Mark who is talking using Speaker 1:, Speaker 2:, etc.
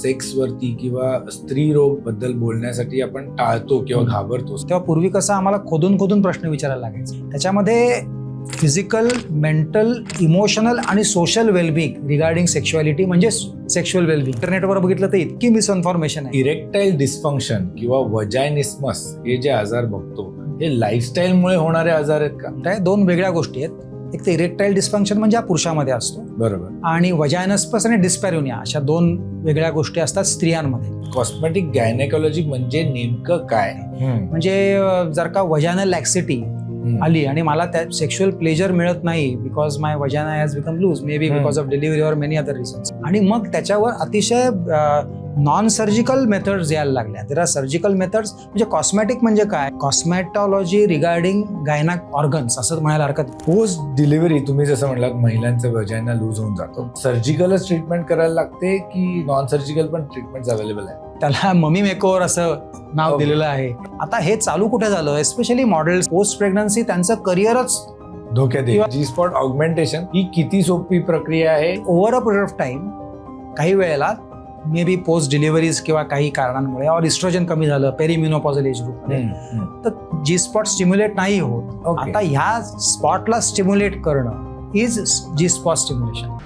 Speaker 1: Sex वरती किंवा स्त्री रोगबद्दल बोलण्यासाठी आपण टाळतो किंवा. घाबरतो.
Speaker 2: तेव्हा पूर्वी कसं आम्हाला खोदून खोदून प्रश्न विचारायला लागायचे. त्याच्यामध्ये फिजिकल मेंटल इमोशनल आणि सोशल वेलबिंग रिगार्डिंग सेक्शुअलिटी म्हणजे सेक्शुअल वेलबिंग इंटरनेटवर बघितलं तर इतकी मिसइन्फॉर्मेशन आहे.
Speaker 1: इरेक्टाईल डिस्फंक्शन किंवा वजायनिस्मस हे जे आजार बघतो हे लाईफस्टाईलमुळे होणारे आजार आहेत का?
Speaker 2: त्या दोन वेगळ्या गोष्टी आहेत. एक तर इरेक्टाईल डिस्फंक्शन म्हणजे हा पुरुषामध्ये असतो.
Speaker 1: बरोबर.
Speaker 2: आणि वजायनस्पस आणि डिस्पॅरोनिया अशा दोन वेगळ्या गोष्टी असतात स्त्रियांमध्ये.
Speaker 1: कॉस्मेटिक गायनेकॉलॉजी म्हणजे नेमकं काय?
Speaker 2: म्हणजे जर का वजायनल लॅक्सिटी. आली आणि मला त्या सेक्शुअल प्लेजर मिळत नाही because my vagina has become loose maybe. Because of delivery or many other reasons आणि मग त्याच्यावर अतिशय नॉन सर्जिकल मेथड्स यायला लागल्या. देर आर सर्जिकल मेथड्स म्हणजे कॉस्मॅटिक म्हणजे काय? कॉस्मॅटॉलॉजी रिगार्डिंग गायनाक ऑर्गन्स असं म्हणायला हरकत.
Speaker 1: पोस्ट डिलिव्हरी तुम्ही जसं म्हणलात महिलांचं वजायना लूज होऊन जातो. सर्जिकलच ट्रीटमेंट करायला लागते की नॉन सर्जिकल पण ट्रीटमेंट अवेलेबल आहे
Speaker 2: त्याला ममी मेकोवर असं नाव. दिलेलं आहे. आता हे चालू कुठे झालं? एस्पेशली मॉडेल्स पोस्ट प्रेग्नन्सी त्यांचं करिअरच
Speaker 1: धोक्यात जी स्पॉट ऑगमेंटेशन ही किती सोपी प्रक्रिया आहे?
Speaker 2: Over a period of time काही वेळेला मे बी पोस्ट डिलिव्हरीज किंवा काही कारणांमुळे और इस्ट्रोजन कमी झालं पेरिमिनोपॉझल एज ग्रुपमध्ये तर जी स्पॉट स्टिम्युलेट नाही होत आता ह्या स्पॉटला स्टिम्युलेट करणं इज जी स्पॉट स्टिम्युलेशन